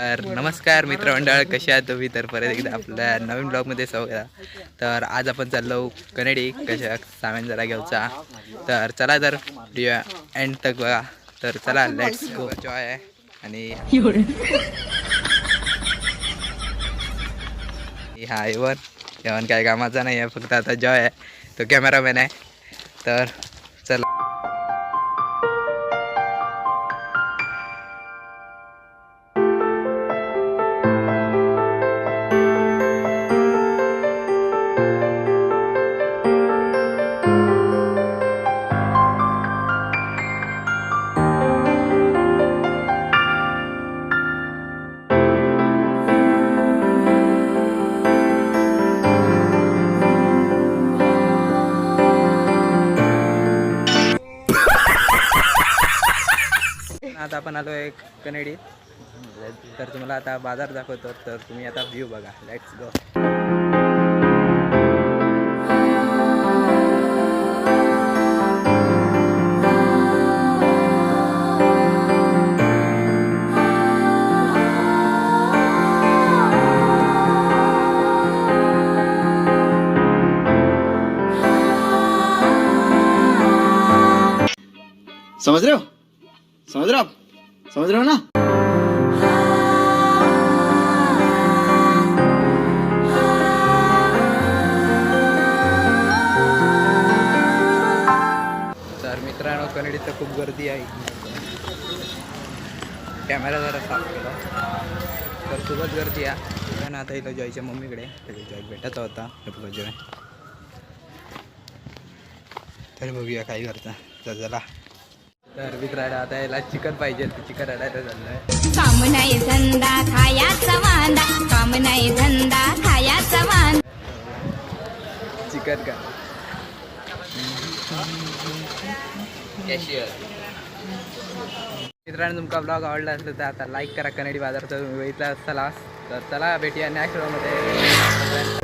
तर नमस्कार मित्रमंडळ कसे आहात तुम्ही? तर परत एकदा आपल्या नवीन ब्लॉगमध्ये स्वागत. तर आज आपण चाललो कनेडी कशा सामान जरा घेऊचा. तर चला तर व्हिडिओ एंड तक बघा. तर चला लेट्स गो जॉय आहे. आणि हा येवन येवन काय कामाचा नाही आहे फक्त आता जॉय आहे. तो कॅमेरामॅन आहे. तर चला. आता आपण आलो आहे कनेडी तर तुम्हाला आता बाजार दाखवतो तर तुम्ही आता व्ह्यू बघा. लेट्स गो समझ रहे हो? समझ रहे हो आप? समझ रहे हो ना? सर मित्रांनो कनेडीत तर खूप गर्दी आहे. कॅमेरा जरा साफ केला. तर खूपच गर्दी आहे. पण आता इथं जॉयच्या मम्मीकडे. त्याच्या जॉय भेटायचा होता. हे बघा जॉय तर बघूया काय करता. तर चला. तर मित्रांनो आता याला चिकन पाहिजे चिकन आणायला चाललं आहे काम नाही धंदा खायाचा वांदा. काम नाही धंदा खायाचा वांदा. चिकन का? मित्रांनो तुमचा ब्लॉग आवडला असेल तर आता लाईक करा. कनेडी बाजारचा तुम्ही बघितला तर चला भेटूया नेक्स्टमध्ये.